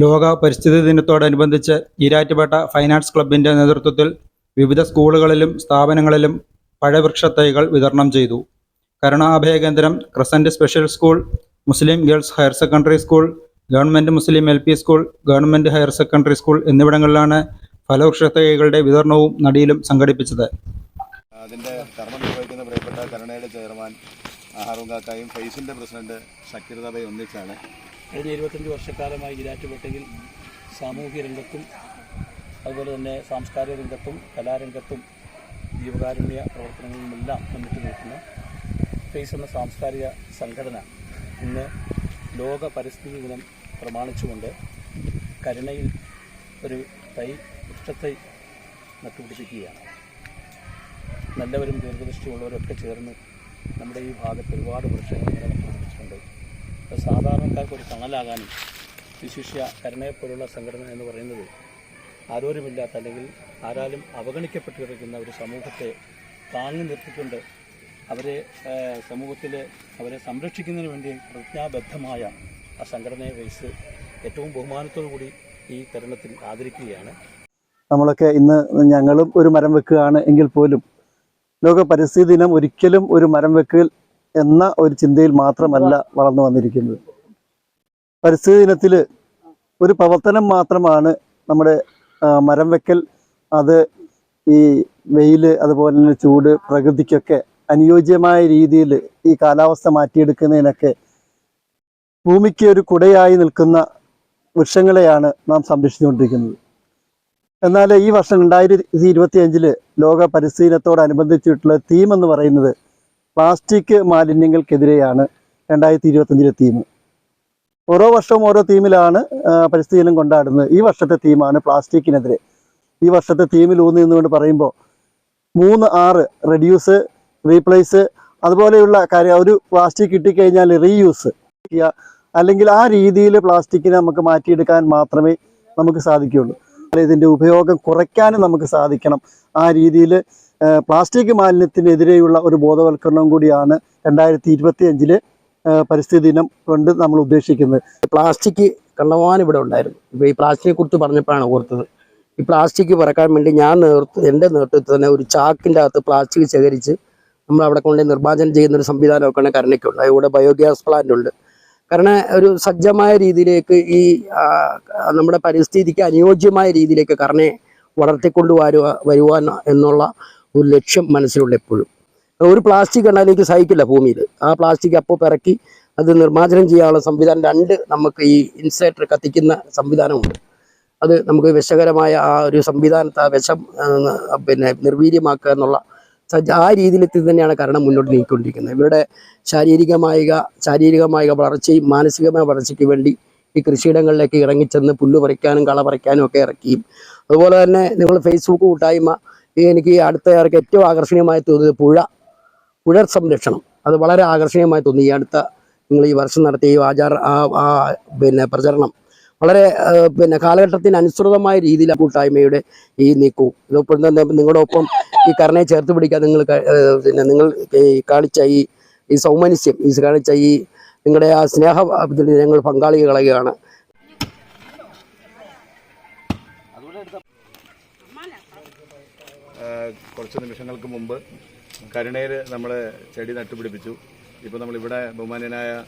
ലോക പരിസ്ഥിതി ദിനത്തോടനുബന്ധിച്ച് ഈരാറ്റുപേട്ട ഫൈനാർട്സ് ക്ലബിന്റെ നേതൃത്വത്തിൽ വിവിധ സ്കൂളുകളിലും സ്ഥാപനങ്ങളിലും പഴവൃക്ഷത്തൈകൾ വിതരണം ചെയ്തു. കരുണാഭയ കേന്ദ്രം crescent special school Muslim girls higher secondary school government Muslim L P school government higher secondary school എന്നിവിടങ്ങളിലാണ് ഫലവൃക്ഷത്തൈകളുടെ വിതരണവും നടിയിലും സംഘടിപ്പിച്ചത്. അതിന്റെ കർമ്മം നിർവഹിക്കുന്ന പ്രിയപ്പെട്ട കരുണയുടെ ചെയർമാൻ ഹാറൂൺ കാക്കായും ഫൈസിന്റെ പ്രസിഡന്റ് ഷക്കീർ ഒന്നിച്ചാണ്. കഴിഞ്ഞ ഇരുപത്തഞ്ച് വർഷക്കാലമായി ഈരാറ്റുപേട്ടയിൽ സാമൂഹ്യ രംഗത്തും അതുപോലെ തന്നെ സാംസ്കാരിക രംഗത്തും കലാരംഗത്തും ജീവകാരുണ്യ പ്രവർത്തനങ്ങളിലുമെല്ലാം മുന്നിട്ട് നിൽക്കുന്ന ഫേസ് എന്ന സാംസ്കാരിക സംഘടന ഇന്ന് ലോക പരിസ്ഥിതി ദിനം പ്രമാണിച്ചുകൊണ്ട് കരുണയിൽ ഒരു തൈ വൃക്ഷത്തൈ നട്ടുപിടിപ്പിക്കുകയാണ്. നല്ലവരും ദീർഘദൃഷ്ടിയുള്ളവരൊക്കെ ചേർന്ന് നമ്മുടെ ഈ ഭാഗത്ത് ഒരുപാട് വൃക്ഷങ്ങൾ അത് സാധാരണക്കാർക്ക് ഒരു തണലാകാനും വിശിഷ്യ കരുണയെപ്പോലുള്ള സംഘടന എന്ന് പറയുന്നത് ആരോരുമില്ലാത്ത അല്ലെങ്കിൽ ആരാലും അവഗണിക്കപ്പെട്ടു കിടക്കുന്ന ഒരു സമൂഹത്തെ താങ്ങി നിർത്തിക്കൊണ്ട് അവരെ സമൂഹത്തിൽ അവരെ സംരക്ഷിക്കുന്നതിന് വേണ്ടി പ്രതിജ്ഞാബദ്ധമായ ആ സംഘടനയെ വഹിച്ച് ഏറ്റവും ബഹുമാനത്തോടു കൂടി ഈ തരുണത്തിൽ ആദരിക്കുകയാണ്. നമ്മളൊക്കെ ഇന്ന് ഞങ്ങളും ഒരു മരം വെക്കുകയാണ് എങ്കിൽ പോലും ലോക പരിസ്ഥിതി ദിനം ഒരിക്കലും ഒരു മരം വെക്കൽ എന്ന ഒരു ചിന്തയിൽ മാത്രമല്ല വളർന്നു വന്നിരിക്കുന്നത്. പരിസ്ഥിതി ദിനത്തിൽ ഒരു പ്രവർത്തനം മാത്രമാണ് നമ്മുടെ മരം വെക്കൽ. അത് ഈ വെയിൽ അതുപോലെ തന്നെ ചൂട് പ്രകൃതിക്കൊക്കെ അനുയോജ്യമായ രീതിയിൽ ഈ കാലാവസ്ഥ മാറ്റിയെടുക്കുന്നതിനൊക്കെ ഭൂമിക്ക് ഒരു കുടയായി നിൽക്കുന്ന വൃക്ഷങ്ങളെയാണ് നാം സംരക്ഷിച്ചുകൊണ്ടിരിക്കുന്നത്. എന്നാൽ ഈ വർഷം രണ്ടായിരത്തി ഇരുപത്തി അഞ്ചിൽ ലോക പരിസ്ഥിതി ദിനത്തോടനുബന്ധിച്ചിട്ടുള്ള തീം എന്ന് പറയുന്നത് പ്ലാസ്റ്റിക് മാലിന്യങ്ങൾക്കെതിരെയാണ് രണ്ടായിരത്തി ഇരുപത്തഞ്ചിലെ തീം. ഓരോ വർഷവും ഓരോ തീമിലാണ് പരിസ്ഥിതിയിലും കൊണ്ടാടുന്നത്. ഈ വർഷത്തെ തീമാണ് പ്ലാസ്റ്റിക്കിനെതിരെ. ഈ വർഷത്തെ തീമിൽ ഊന്നി നിന്നുകൊണ്ട് പറയുമ്പോൾ മൂന്ന് ആറ് റെഡ്യൂസ് റീപ്ലേസ് അതുപോലെയുള്ള കാര്യം ഒരു പ്ലാസ്റ്റിക് കിട്ടിക്കഴിഞ്ഞാൽ റീയൂസ് അല്ലെങ്കിൽ ആ രീതിയിൽ പ്ലാസ്റ്റിക്കിനെ നമുക്ക് മാറ്റിയെടുക്കാൻ മാത്രമേ നമുക്ക് സാധിക്കുകയുള്ളൂ. ഇതിന്റെ ഉപയോഗം കുറയ്ക്കാനും നമുക്ക് സാധിക്കണം. ആ രീതിയിൽ പ്ലാസ്റ്റിക് മാലിന്യത്തിനെതിരെയുള്ള ഒരു ബോധവൽക്കരണം കൂടിയാണ് രണ്ടായിരത്തി ഇരുപത്തി അഞ്ചിൽ പരിസ്ഥിതി ദിനം കൊണ്ട് നമ്മൾ ഉദ്ദേശിക്കുന്നത്. പ്ലാസ്റ്റിക് കണ്ടമാനം ഇവിടെ ഉണ്ടായിരുന്നു. ഇപ്പോൾ ഈ പ്ലാസ്റ്റിക്കിനെ കുറിച്ച് പറഞ്ഞപ്പോഴാണ് ഓർത്തത്. ഈ പ്ലാസ്റ്റിക് പറക്കാൻ വേണ്ടി ഞാൻ നേതൃത്വം എന്റെ നേതൃത്വത്തിൽ തന്നെ ഒരു ചാക്കിന്റെ അകത്ത് പ്ലാസ്റ്റിക് ശേഖരിച്ച് നമ്മൾ അവിടെ കൊണ്ട് നിർമ്മാർജനം ചെയ്യുന്ന ഒരു സംവിധാനമൊക്കെയാണ് കരണയ്ക്കുണ്ട് ഇവിടെ ബയോഗ്യാസ് പ്ലാന്റ് ഉണ്ട്. കാരണം ഒരു സജ്ജമായ രീതിയിലേക്ക് ഈ നമ്മുടെ പരിസ്ഥിതിക്ക് അനുയോജ്യമായ രീതിയിലേക്ക് കരണയെ വളർത്തിക്കൊണ്ടു വരുവാൻ എന്നുള്ള ഒരു ലക്ഷ്യം മനസ്സിലുള്ള എപ്പോഴും. ഒരു പ്ലാസ്റ്റിക് കണ്ടാലേക്ക് സഹിക്കില്ല ഭൂമിയിൽ. ആ പ്ലാസ്റ്റിക് അപ്പോൾ പിറക്കി അത് നിർമ്മാർജനം ചെയ്യാനുള്ള സംവിധാനം രണ്ട് നമുക്ക് ഈ ഇൻസൈറ്റർ കത്തിക്കുന്ന സംവിധാനമുണ്ട്. അത് നമുക്ക് വിഷകരമായ ആ ഒരു സംവിധാനത്തെ ആ വിഷം പിന്നെ നിർവീര്യമാക്കുക എന്നുള്ള ആ രീതിയിലെത്തി തന്നെയാണ് കാരണം മുന്നോട്ട് നീക്കിക്കൊണ്ടിരിക്കുന്നത് ഇവരുടെ ശാരീരികമായ ശാരീരികമായ വളർച്ചയും മാനസികമായ വളർച്ചയ്ക്ക് വേണ്ടി ഈ കൃഷിയിടങ്ങളിലേക്ക് ഇറങ്ങിച്ചെന്ന് പുല്ല് പറിക്കാനും കള പറിക്കാനും ഒക്കെ ഇറക്കിയും. അതുപോലെ തന്നെ നിങ്ങൾ ഫേസ്ബുക്ക് കൂട്ടായ്മ എനിക്ക് അടുത്ത ഇറക്കി ഏറ്റവും ആകർഷണീയമായി തോന്നിയത് പുഴ പുഴ സംരക്ഷണം. അത് വളരെ ആകർഷണീയമായി തോന്നി ഈ അടുത്ത നിങ്ങൾ ഈ വർഷം നടത്തിയ ഈ ആചാര പിന്നെ പ്രചരണം. വളരെ പിന്നെ കാലഘട്ടത്തിന് അനുസൃതമായ രീതിയിൽ കൂട്ടായ്മയുടെ ഈ നീക്കവും. ഇതൊപ്പം തന്നെ നിങ്ങളുടെ ഒപ്പം ഈ കരണയെ ചേർത്ത് പിടിക്കാൻ നിങ്ങൾ പിന്നെ നിങ്ങൾ കാണിച്ച ഈ ഈ സൗമനസ്യം ഈ കാണിച്ച ഈ നിങ്ങളുടെ ആ സ്നേഹ ഞങ്ങൾ പങ്കാളികളാകുകയാണ് കുറച്ച് നിമിഷങ്ങൾക്ക് മുമ്പ് കരുണയിൽ നമ്മൾ ചെടി നട്ടുപിടിപ്പിച്ചു. ഇപ്പോൾ നമ്മളിവിടെ ബഹുമാന്യനായ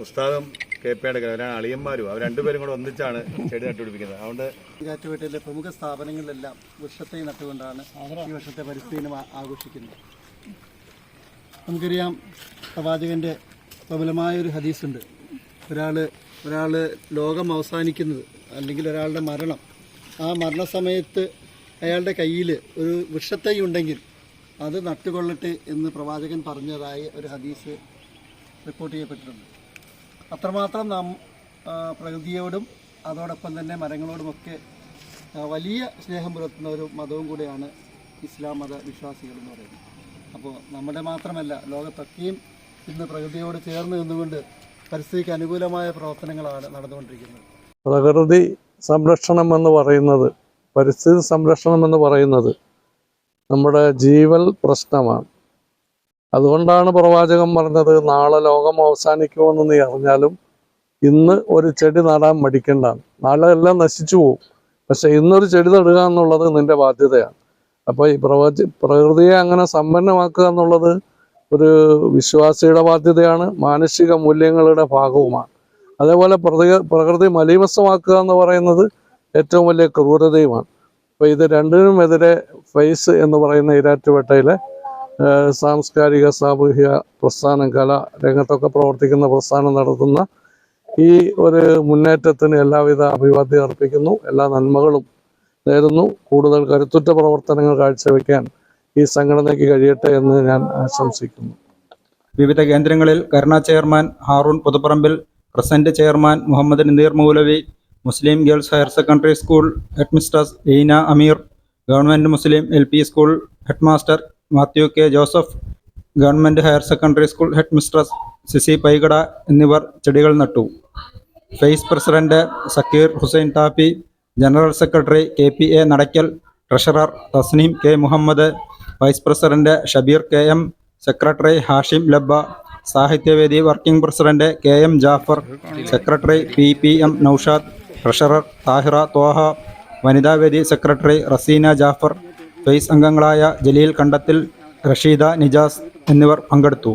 ഉസ്താദും കെ പി അവരാണ് അളിയന്മാരും അവർ രണ്ടുപേരും കൂടെ ഒന്നിച്ചാണ് ചെടി നട്ടുപിടിപ്പിക്കുന്നത്. അതുകൊണ്ട് ഈരാറ്റുപേട്ടയിലെ പ്രമുഖ സ്ഥാപനങ്ങളിലെല്ലാം വൃക്ഷത്തെ നട്ടുകൊണ്ടാണ് ഈ വർഷത്തെ പരിസ്ഥിതി ആഘോഷിക്കുന്നത്. നമുക്കറിയാം ഒരു ഹദീസുണ്ട്. ഒരാൾ ഒരാൾ ലോകം അവസാനിക്കുന്നത് അല്ലെങ്കിൽ ഒരാളുടെ മരണം ആ മരണസമയത്ത് അയാളുടെ കയ്യിൽ ഒരു വൃക്ഷത്തൈ ഉണ്ടെങ്കിൽ അത് നട്ടുകൊള്ളട്ടെ എന്ന് പ്രവാചകൻ പറഞ്ഞതായി ഒരു ഹദീസ് റിപ്പോർട്ട് ചെയ്യപ്പെട്ടിട്ടുണ്ട്. അത്രമാത്രം നാം പ്രകൃതിയോടും അതോടൊപ്പം തന്നെ മരങ്ങളോടുമൊക്കെ വലിയ സ്നേഹം പുലർത്തുന്ന ഒരു മതവും കൂടെയാണ് ഇസ്ലാം മത വിശ്വാസികൾ എന്ന് പറയുന്നത്. അപ്പോൾ നമ്മുടെ മാത്രമല്ല ലോകത്തൊക്കെയും ഇന്ന് പ്രകൃതിയോട് ചേർന്ന് നിന്നുകൊണ്ട് പരിസ്ഥിതിക്ക് അനുകൂലമായ പ്രവർത്തനങ്ങളാണ് നടന്നുകൊണ്ടിരിക്കുന്നത്. പ്രകൃതി സംരക്ഷണം എന്ന് പറയുന്നത് പരിസ്ഥിതി സംരക്ഷണം എന്ന് പറയുന്നത് നമ്മുടെ ജീവൽ പ്രശ്നമാണ്. അതുകൊണ്ടാണ് പ്രവാചകം പറഞ്ഞത് നാളെ ലോകം അവസാനിക്കുമെന്ന് നീ അറിഞ്ഞാലും ഇന്ന് ഒരു ചെടി നടാൻ മടിക്കേണ്ടാണ് നാളെ എല്ലാം നശിച്ചു പോകും പക്ഷെ ഇന്നൊരു ചെടി നടുക എന്നുള്ളത് നിന്റെ ബാധ്യതയാണ്. അപ്പോൾ ഈ പ്രവച പ്രകൃതിയെ അങ്ങനെ സമ്പന്നമാക്കുക എന്നുള്ളത് ഒരു വിശ്വാസിയുടെ ബാധ്യതയാണ് മാനുഷിക മൂല്യങ്ങളുടെ ഭാഗവുമാണ്. അതേപോലെ പ്രകൃതി മലീമസമാക്കുക എന്ന് പറയുന്നത് ഏറ്റവും വലിയ ക്രൂരതയുമാണ്. അപ്പോൾ ഇത് രണ്ടിനുമെതിരെ ഫൈസ് എന്ന് പറയുന്ന ഈരാറ്റുപേട്ടയിലെ സാംസ്കാരിക സാമൂഹിക പ്രസ്ഥാനം കല രംഗത്തൊക്കെ പ്രവർത്തിക്കുന്ന പ്രസ്ഥാനം നടത്തുന്ന ഈ ഒരു മുന്നേറ്റത്തിന് എല്ലാവിധ അഭിവാദ്യം അർപ്പിക്കുന്നു. എല്ലാ നന്മകളും നേരുന്നു. കൂടുതൽ കരുത്തുറ്റ പ്രവർത്തനങ്ങൾ കാഴ്ചവെക്കാൻ ഈ സംഘടനയ്ക്ക് കഴിയട്ടെ എന്ന് ഞാൻ ആശംസിക്കുന്നു. വിവിധ കേന്ദ്രങ്ങളിൽ Karuna chairman Haroon Puthuparambil present chairman Muhammad Nadeer Moulavi Muslim girls higher secondary school headmistress Leena Ameer government Muslim L P school headmaster Mathew K Joseph government higher secondary school headmistress Sisi Paikada എന്നിവർ ചെടികൾ നട്ടു. Face president Sakeer Hussain Thappi general secretary K P A Nadakkal treasurer Thasneem K Muhammad vice president Shabeer K M secretary Hashim Labba Sahityavedi working president K M Jafar secretary P P M Noushad treasurer Thahira Thwaha Vanithavedi secretary Raseena Jafar FACE അംഗങ്ങളായ ജലീൽ കണ്ടത്തിൽ റഷീദ നിജാസ് എന്നിവർ പങ്കെടുത്തു.